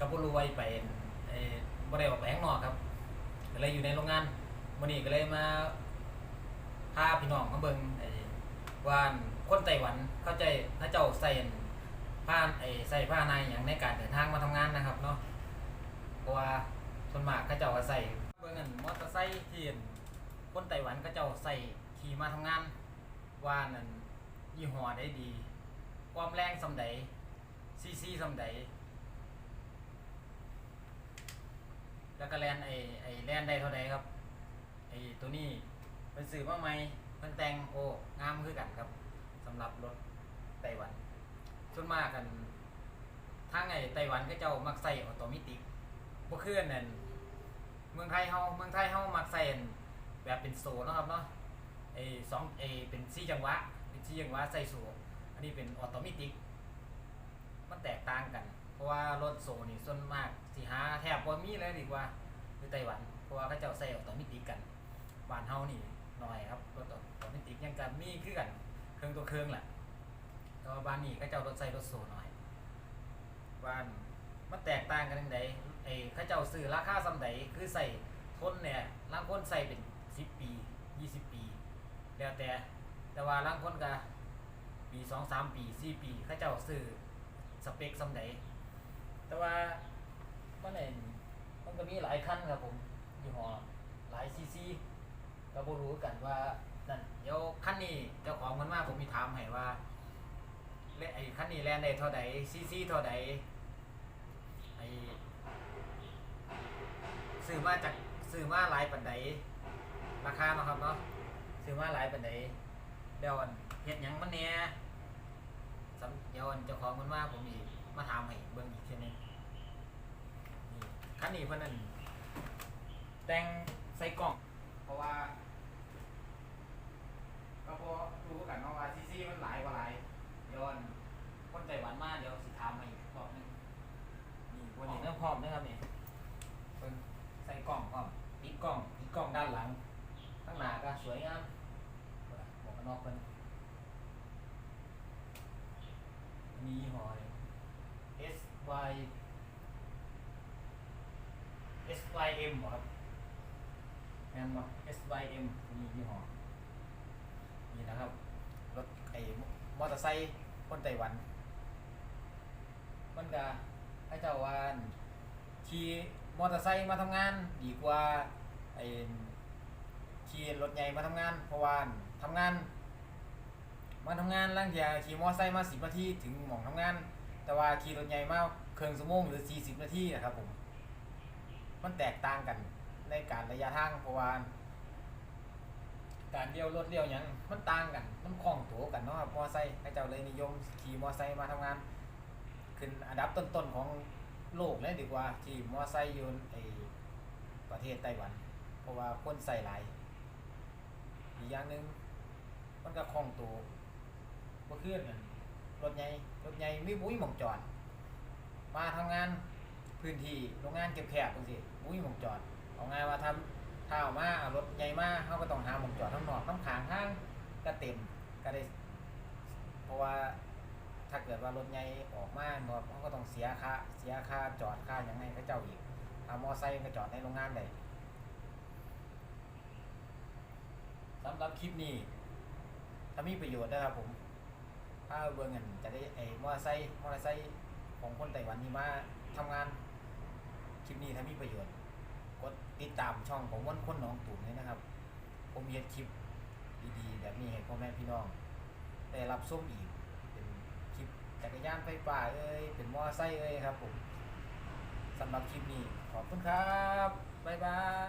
กับผู้รวยไปอ้บ่ได้ออกไงนอกครับก็เลยอยู่ในโรงงานวันนี้ก็เลยมาพาพี่น้องมาเบิ่งไอ้ว่าอันคนไต้หวันเข้าใจพระเจ้าใส่ผ้าใส่ผ้าในอย่างในการเดินทางมาทำงานนะครับเนาะเพราะว่าส่วนมากเขาเจ้าใส่เบิ่งอันมอเตอร์ไซค์เทียอันคนไต้หวันเขาเจ้าใส่ขี่มาทำงาน ว่านั่นยี่ห้อได้ดี ความแรงสำใดซีซีสำใด แล้วก็แลนไอไอแลนได้เท่าใดครับไอตัวนี้เป็นสื่อมาใหมเพิ่นแต่งโอ้งามคือกันครับสำหรับรถไต้หวันส่วนมากกันทางไอไต้หวันก็เจ้ามักใส่ออโตเมติกบ่คืออันนั่นเมืองไทยเฮาเมืองไทยเฮามักใส่แบบเป็นโซเนาะครับเนาะไอสองไอเป็นสี่จังหวะเป็นสี่จังหวะใส่โซอันนี้เป็นออโตเมติกมันแตกต่างกัน เพราะว่ารถโซนี่ส่วนมาก สิหาแทบบ่มีเลยดีกว่าอยู่ไต้หวัน เพราะว่าเขาเจ้าใส่ออโตเมติกันบ้านเฮานี่หน้อยครับรถออโตเมติกยังกันมีคือกันเครื่องตัวเครื่องแหละแต่ว่าบ้านนี้เขาเจ้ารถใส่รถโซหน้อย บ้านมันแตกต่างกันยังไงไอ้เขาเจ้าซื้อราคาส่ำใดคือใส่ทนเนี่ยลางคนใส่เป็น10ปี20ปี แล้วแต่แต่ว่าลางคนก็ปี2 3ปี4ปีเขาเจ้าซื้อสเปคสำใดแต่ว่า มันเองมันก็มีหลายขั้นครับผมยี่ห้อหลายซีซีก็บ่รู้กันว่านั่นเดี๋ยวขั้นนี้เจ้าของมันมาผมมีถามให้ว่าเลไอ้ขั้นนี้แลนได้เท่าใดซีซีเท่าใดไอ้ซื้อมาจากซื้อมาหลายปันใดราคาเนาครับเนาะซื้อมาหลายปันใดเดี๋ยวเฮ็ดหยังมันแหน่สำเดี๋ยวเจ้าของมันมาผมอีกมาถามให้เบิ่งอีกทีหนึง คันนี้เพิ่นนั่นแต่งใส่กล่อง เพราะว่าก็พอรู้กันเนาะว่าซีซีมันหลายกว่าหลายยวอันคนไต้หวันมากเดี๋ยวสิถามให้อีกรอบหนึงนี่วันนี้เริ่มพร้อมนะครับนี่เพิ่นใส่กล่องพร้อมติดกล่องติดกล่องด้านหลังข้างหน้าก็สวยงามหมวกกันน็อกเพิ่นมียี่ห้อเลย S Y S Y M หรอครับแมนบ่ S Y M มียี่ห้อนี่นะครับรถไอ้มอเตอร์ไซค์คนไต้หวัน มันก็ให้เจ้าว่าขี่มอเตอร์ไซค์มาทำงาน ดีกว่าไอ้ขี่รถใหญ่มาทำงาน เพราะว่าทำงาน มาทำงานล่างเทียขี่มอเตอร์ไซค์มาสิบนาทีถึงหม่องทำงาน แต่ว่าขี่รถใหญ่มาเครื่องสมงหรือสี่สิบนาทีนะครับผม มันแตกต่างกันในการระยะทางเพราะว่าการเลี้ยวรถเลี้ยวหยังมันต่างกัน มันคล่องตัวกันเนาะมอไซค์ให้เจ้าเลยนิยมขี่มอไซค์มาทำงาน ขึ้นอันดับต้นๆของโลกเลยดีกว่าขี่มอไซค์อยู่ไอประเทศไต้หวัน เพราะว่าคนใส่หลายอีกอย่างหนึ่งมันก็คล่องตัวบ่คือนรถใหญ่รถใหญ่มีบุ้ยหมองจอดมาทำงาน พื้นที่โรงงานเก็บแคบจังซี่บุ้ยหม่องจอดเอาง่ายว่าทำถ้าเอามาเอารถใหญ่มาเฮาก็ต้องหาหม่องจอดทั้งนอกทั้งข้างทางก็เต็มก็ได้ เพราะว่าถ้าเกิดว่ารถใหญ่ออกมาบ่เฮาก็ต้องเสียค่าเสียค่าจอดค่าหยังไงเขาเจ้าอีกถ้ามอไซค์ก็จอดในโรงงานได้สำหรับคลิปนี้ถ้ามีประโยชน์นะครับผม ถ้าเบิ่งเงินจะได้ไอ้มอเตอร์ไซค์มอเตอร์ไซค์ของคนไต้หวันนี่มาทำงาน ลิปนี้ถ้ามีประโยชน์กดติดตามช่องของวันคนหนองตูนเลยนะครับ ผมมีคลิปดีๆแบบนี้ให้พ่อแม่พี่น้องได้รับส้มอีกเป็นคลิปจักรยานไฟป่าเอ้ยเป็นมอไซค์เอ้ยครับผมสำหรับคลิปนี้ขอบคุณครับบ๊ายบาย